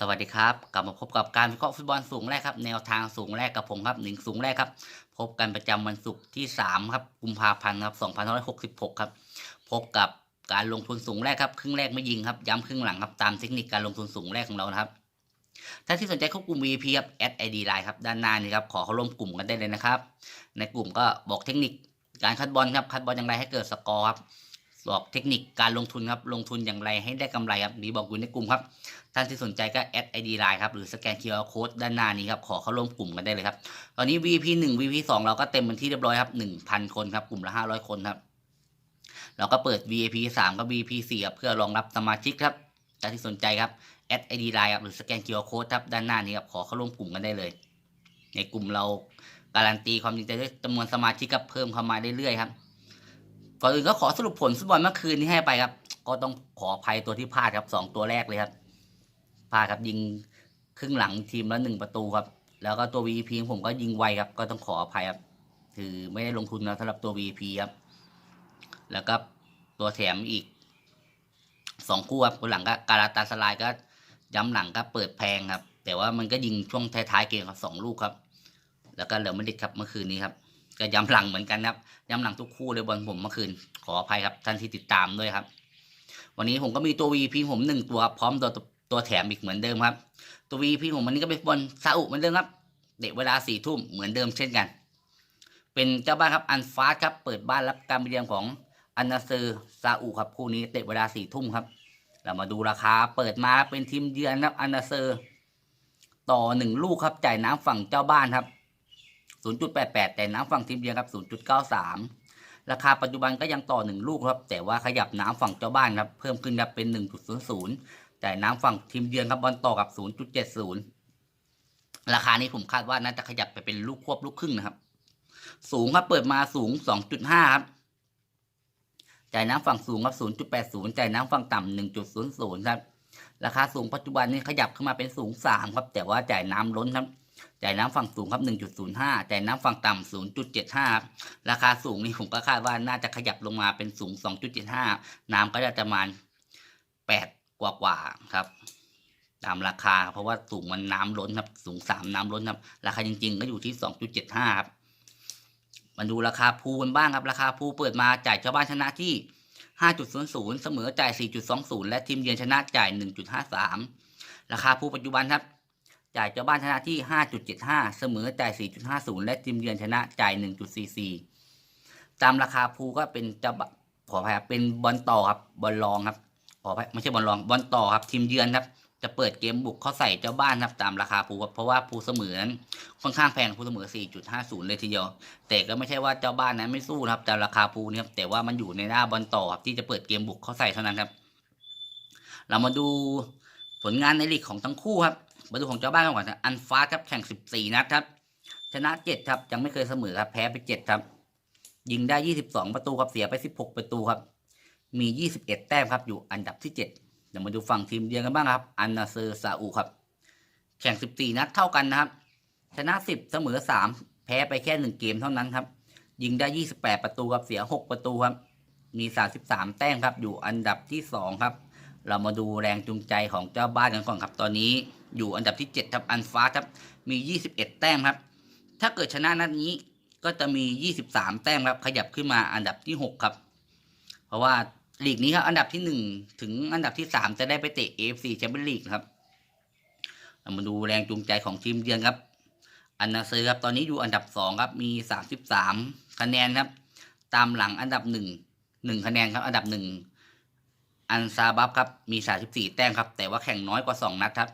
สวัสดีครับ กลับมาพบกับการวิเคราะห์ฟุตบอลสูงแรกครับ แนวทางสูงแรกกับผมครับหนึ่งสูงแรกครับ พบกันประจำวันศุกร์ที่3ครับกุมภาพันธ์ครับ2566ครับ พบกับการลงทุนสูงแรกครับครึ่งแรกไม่ยิงครับย้ำครึ่งหลังครับตามเทคนิคการลงทุนสูงแรกของเรานะครับ ถ้าที่สนใจเข้ากลุ่ม VP ครับแอดไอดีไลน์ครับด้านหน้านี่ครับขอเข้าร่วมกลุ่มกันได้เลยนะครับ ในกลุ่มก็บอกเทคนิคการคัดบอลครับคัดบอลอย่างไรให้เกิดสกอร์ครับ บอกเทคนิคการลงทุนครับลงทุนอย่างไรให้ได้กำไรครับมีบอกอยู่ในกลุ่มครับท่านที่สนใจก็แอดไอดีไลน์ครับหรือสแกน QR Code ด้านหน้านี้ครับขอเข้าร่วมกลุ่มกันได้เลยครับ ตอนนี้ VP 1 VP 2เราก็เต็มเป็นที่เรียบร้อยครับ1,000 คนครับกลุ่มละ500 คนครับเราก็เปิด VIP 3 กับ VIP 4ครับเพื่อรองรับสมาชิกครับท่านที่สนใจครับแอดไอดีไลน์ครับหรือสแกน QR Code ครับด้านหน้านี้ครับขอเข้าร่วมกลุ่มกันได้เลย ในกลุ่มเราการันตีความจริงใจด้วยจำนวนสมาชิกครับเพิ่มเข้ามาเรื่อยๆครับ ก่อนอื่นก็ขอสรุปผลฟุตบอลเมื่อคืนที่ให้ไปครับ ก็ต้องขออภัยตัวที่พลาดครับสองตัวแรกเลยครับพลาดครับยิงครึ่งหลังทีมละหนึ่งประตูครับ แล้วก็ตัว VP ของผมก็ยิงไวครับ ก็ต้องขออภัยครับคือไม่ได้ลงทุนนะสำหรับตัว VP ครับ แล้วก็ตัวแถมอีกสองคู่ครับคนหลังก็การาตาสลายก็ย้ำหลังก็เปิดแพงครับ แต่ว่ามันก็ยิงช่วงท้ายๆเกมครับสองลูกครับ แล้วก็เหลือมาดริดครับเมื่อคืนนี้ครับ ก็ย้ำหลังเหมือนกันครับ ย้ำหลังทุกคู่เลยบอลผมเมื่อคืน ขออภัยครับท่านที่ติดตามด้วยครับ วันนี้ผมก็มีตัว VP ผมหนึ่งตัวครับพร้อมตัวตัวแถมอีกเหมือนเดิมครับ ตัว VP ผมวันนี้ก็เป็นบอลซาอุเหมือนเดิมครับ เด็กเวลาสี่ทุ่มเหมือนเดิมเช่นกัน เป็นเจ้าบ้านครับอันฟาสครับเปิดบ้านรับการไปเยือนของอันนาเซอซาอุครับคู่นี้เตะเวลาสี่ทุ่มครับ เรามาดูราคาเปิดมาเป็นทีมเยือนครับอันนาเซอต่อหนึ่งลูกครับจ่ายน้ำฝั่งเจ้าบ้านครับ 0.88 แต่น้ำฝั่งทีมเยือนครับ 0.93 ราคาปัจจุบันก็ยังต่อหนึ่งลูกครับ แต่ว่าขยับน้ำฝั่งเจ้าบ้านครับ เพิ่มขึ้นครับเป็น 1.00 แต่น้ำฝั่งทีมเยือนครับบอลต่อกับ 0.70 ราคานี้ผมคาดว่าน่าจะขยับไปเป็นลูกควบลูกครึ่งนะครับ สูงครับเปิดมาสูง 2.5 ครับจ่ายน้ำฝั่งสูงครับ 0.80 จ่ายน้ำฝั่งต่ำ 1.00 ครับ ราคาสูงปัจจุบันนี้ขยับขึ้นมาเป็นสูง 3 ครับ แต่ว่าจ่ายน้ำล้นครับ จ่ายน้ำฝั่งสูงครับ 1.05 จ่ายน้ำฝั่งต่ำ0.75 ครับราคาสูงนี่ผมก็คาดว่าน่าจะขยับลงมาเป็นสูง 2.75 น้ำก็จะประมาณ 8 กว่ากว่าครับ ตามราคา เพราะว่าสูงมันน้ำล้นครับ สูง 3 น้ำล้นครับ ราคาจริง ๆ ก็อยู่ที่ 2.75 ครับ มาดูราคาภูกันบ้างครับ ราคาภูเปิดมาจ่ายเจ้าบ้านชนะที่ 5.00 เสมอจ่าย 4.20 และทีมเยือนชนะจ่าย 1.53 ราคาภูปัจจุบันครับ จ่ายเจ้าบ้านชนะที่ 5.75 เสมอจ่าย 4.50 และทีมเยือนชนะจ่าย 1.44 ตามราคาภูก็เป็นเจ้าขออภัยครับเป็นบอลต่อครับบอลรองครับขออภัยไม่ใช่บอลรองบอลต่อครับทีมเยือนครับ จะเปิดเกมบุกเขาใส่เจ้าบ้านครับ ตามราคาภูครับเพราะว่าภูเสมอนั้นค่อนข้างแพงภูเสมอ 4.50 เลยทีเดียว แต่ก็ไม่ใช่ว่าเจ้าบ้านนั้นไม่สู้ครับตามราคาภูนี่ครับแต่ว่ามันอยู่ในหน้าบอลต่อครับที่จะเปิดเกมบุกเขาใส่เท่านั้นครับ เรามาดูผลงานในลีกของทั้งคู่ครับ มาดูของเจ้าบ้านกันก่อนครับอันฟ้าครับแข่ง14นัดครับ ชนะ7ครับยังไม่เคยเสมอครับ แพ้ไป7ครับ ยิงได้22ประตูครับเสียไป16ประตูครับ มี21แต้มครับ อยู่อันดับที่7เดี๋ยวมาดูฝั่งทีมเยือนกันบ้างครับ อันนาเซอร์ซาอุครับ แข่ง14นัดเท่ากันนะครับ ชนะ10เสมอ3แพ้ไปแค่1เกมเท่านั้นครับ ยิงได้28ประตูครับเสีย6ประตูครับ มี33แต้มครับ อยู่อันดับที่2ครับ เรามาดูแรงจูงใจของเจ้าบ้านกันก่อนครับตอนนี้ อยู่อันดับที่7ครับอันฟ้าครับมี 21 แต้มครับ ถ้าเกิดชนะนัดนี้ก็จะมี 23 แต้มครับ ขยับขึ้นมาอันดับที่ 6 ครับ เพราะว่าลีกนี้ครับ อันดับที่ 1 ถึงอันดับที่ 3 จะได้ไปเตะ AFC แชมเปี้ยนลีกครับเรามาดูแรงจูงใจของทีมเยือนครับ อันนาเซอร์ครับตอนนี้อยู่อันดับ 2 ครับ มี 33 คะแนนครับ ตามหลังอันดับ 1 1 คะแนนครับ อันดับ 1 อันซาบับครับมี 34 แต้มครับ แต่ว่าแข่งน้อยกว่า 2 นัดครับ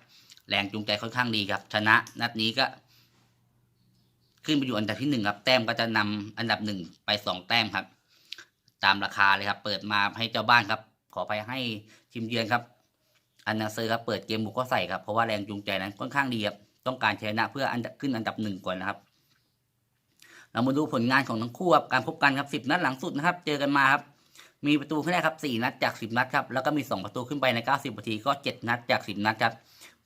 แรงจูงใจค่อนข้างดีครับ ชนะนัดนี้ก็ ขึ้นไปอยู่อันดับที่1ครับ แต้มก็จะนำอันดับ1ไป2แต้มครับ ตามราคาเลยครับ เปิดมาให้เจ้าบ้านครับ ขอไปให้ทีมเยือนครับ อันนาเซอร์ครับเปิดเกมบุกก็ใส่ครับเพราะว่าแรงจูงใจนั้นค่อนข้างดีครับต้องการชนะเพื่ออันขึ้นอันดับหนึ่งก่อนนะครับ เรามาดูผลงานของทั้งคู่ครับการพบกันครับสิบนัดหลังสุดนะครับ เจอกันมาครับมีประตูขึ้นได้ครับสี่นัดจากสิบนัดครับ แล้วก็มีสองประตูขึ้นไปในเก้าสิบนาทีก็เจ็ดนัดจากสิบนัดครับ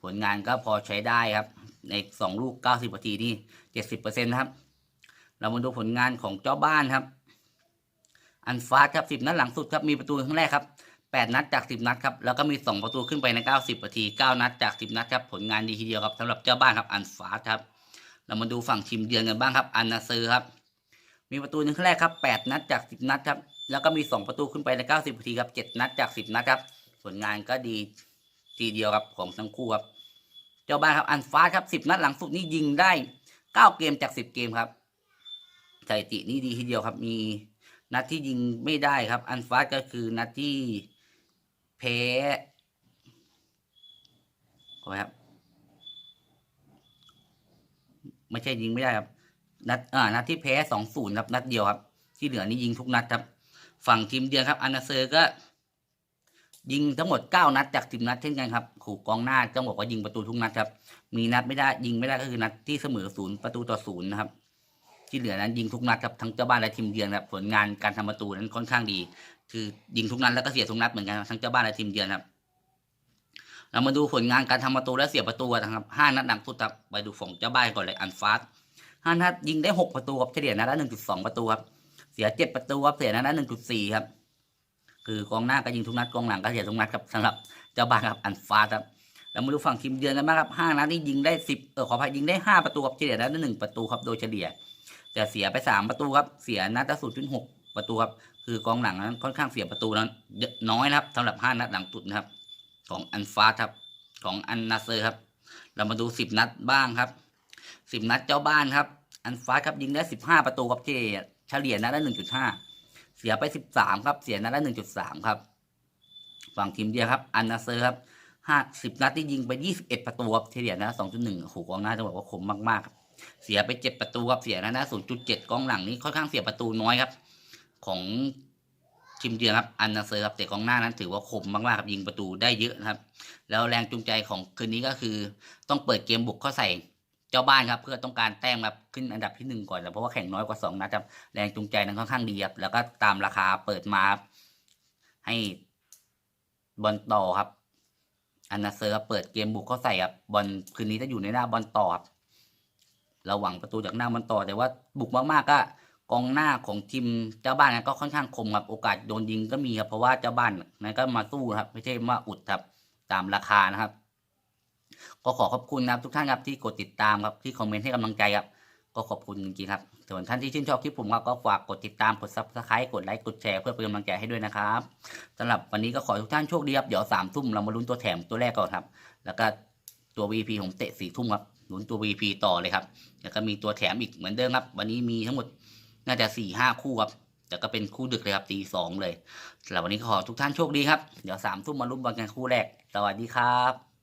ผลงานก็พอใช้ได้ครับ ในสองลูกเก้าสิบนาทีนี่เจ็ดสิบเปอร์เซ็นต์ครับ เรามาดูผลงานของเจ้าบ้านครับ อันฟาสครับสิบนัดหลังสุดครับมีประตูครั้งแรกครับแปดนัดจากสิบนัดครับแล้วก็มีสองประตูขึ้นไปในเก้าสิบนาทีเก้านัดจากสิบนัดครับผลงานดีทีเดียวครับสำหรับเจ้าบ้านครับอันฟาสครับ เรามาดูฝั่งทีมเยือนกันบ้างครับ อันนาซือครับมีประตูหนึ่งครั้งแรกครับแปดนัดจากสิบนัดครับแล้วก็มีสองประตูขึ้นไปในเก้าสิบนาทีครับเจ็ดนัดจากสิบนัดครับผลงานก็ดีทีเดียวครับของทั้งคู่ครับ เจ้าบ้านครับอันฟ้าสครับสิบนัดหลังสุดนี่ยิงได้เก้าเกมจากสิบเกมครับสถิตินี่ดีทีเดียวครับ มีนัดที่ยิงไม่ได้ครับ อันฟ้าสก็คือนัดที่แพ้ครับไม่ใช่ยิงไม่ได้ครับ นัดอ่านัดที่แพ้สองศูนย์ครับนัดเดียวครับ ที่เหลือนี่ยิงทุกนัดครับ ฝั่งทีมเดียนครับ อันนาเซอร์ก็ ยิงทั้งหมดเก้านัดจากสิบนัดเช่นกันครับขู่กองหน้าต้องบอกว่ายิงประตูทุกนัดครับ มีนัดไม่ได้ยิงไม่ได้ก็คือนัดที่เสมอศูนย์ประตูต่อศูนย์นะครับ ที่เหลือนั้นยิงทุกนัดครับทั้งเจ้าบ้านและทีมเยือนครับผลงานการทำประตูนั้นค่อนข้างดี คือยิงทุกนัดแล้วก็เสียทุกนัดเหมือนกันทั้งเจ้าบ้านและทีมเยือนครับ เรามาดูผลงานการทำประตูและเสียประตูกันะครับห้านัดหลังสุดครับไปดูฝั่งเจ้าบ้านก่อนเลยอันฟาสห้านัดยิงได้หกประตูครับเฉลี่ยนัดละหนึ่งจุดสองประตูครับเสียเจ็ดประตูครับเสียนัดละหนึ่งจุดสี่ครับ คือกองหน้าก็ยิงทุกนัดกองหลังก็เสียทุกนัดครับสำหรับเจ้าบ้านครับอันฟาครับเรามาดูฝั่งทีมเยือนกันบ้างครับห้านัดนี่ยิงได้สิบเออขออภัยยิงได้ห้าประตูครับเฉลี่ยนัดละหนึ่งประตูครับโดยเฉลี่ยแต่เสียไปสามประตูครับเสียนัดละศูนย์จุดหกประตูครับคือกองหลังนั้นค่อนข้างเสียประตูนั้นน้อยนะครับสำหรับห้านัดหลังสุดนะครับ ของอันฟาครับของอันนาเซอร์ครับ เรามาดูสิบนัดบ้างครับสิบนัดเจ้าบ้านครับอันฟาครับยิงได้สิบห้าประตูครับเฉลี่ยเฉลี่ยนัดละหนึ่งจุดห้า สียไปสิบสามครับ เสียนัดละหนึ่งจุดสามครับ ฝั่งทีมเดียครับ อันนาเซอร์ครับห้าสิบนัดที่ยิงไปยี่สิบเอ็ดประตูครับเฉลี่ยนะสองจุดหนึ่งโอ้โหกองหน้าจะบอกว่าคมมากๆครับเสียไปเจ็ดประตูครับเสียนะนะศูนย์จุดเจ็ดกองหลังนี้ค่อนข้างเสียประตูน้อยครับ ของทีมเดียครับอันนาเซอร์ครับแต่กองหน้านั้นถือว่าคมมากๆครับยิงประตูได้เยอะนะครับ แล้วแรงจูงใจของคืนนี้ก็คือต้องเปิดเกมบุกเข้าใส่ จ้าบ้านครับเพื่อต้องการแต้มครับขึ้นอันดับที่หนึ่งก่อนเพราะว่าแข่งน้อยกว่าสองนัดครับแรงจูงใจนั้นค่อนข้างดีครับแล้วก็ตามราคาเปิดมาให้บอลต่อครับ อันนาเซอร์ครับเปิดเกมบุกเข้าใส่ครับบอลคืนนี้จะอยู่ในหน้าบอลต่อครับเราหวังประตูจากหน้าบอลต่อ แต่ว่าบุกมากๆก็กองหน้าของทีมเจ้าบ้านนั้นก็ค่อนข้างคมครับโอกาสโดนยิงก็มีครับเพราะว่าเจ้าบ้านนั้นก็มาสู้ครับ ไม่ใช่ว่าอุดครับตามราคานะครับ ก็ขอขอบคุณนะครับทุกท่านครับที่กดติดตามครับที่คอมเมนต์ให้กำลังใจครับก็ขอบคุณจริงๆครับส่วนท่านที่ชื่นชอบคลิปผมครับก็ฝากกดติดตามกดซับสไครต์กดไลค์กดแชร์เพื่อเป็นกำลังใจให้ด้วยนะครับสำหรับวันนี้ก็ขอทุกท่านโชคดีครับเดี๋ยวสามทุ่มเรามาลุ้นตัวแถมตัวแรกก่อนครับ แล้วก็ตัว VP ผมเตะสี่ทุ่มครับลุ้นตัว VP ต่อเลยครับแล้วก็มีตัวแถมอีกเหมือนเดิมครับ วันนี้มีทั้งหมดน่าจะสี่ห้าคู่ครับแต่ก็เป็นคู่ดึกเลยครับตีสองเลยสำหรับวันนี้ขอทุกท่านโชคดีครับเดี๋ยวสามทุ่มมาลุ้นบอลกันคู่แรกสวัสดีครับ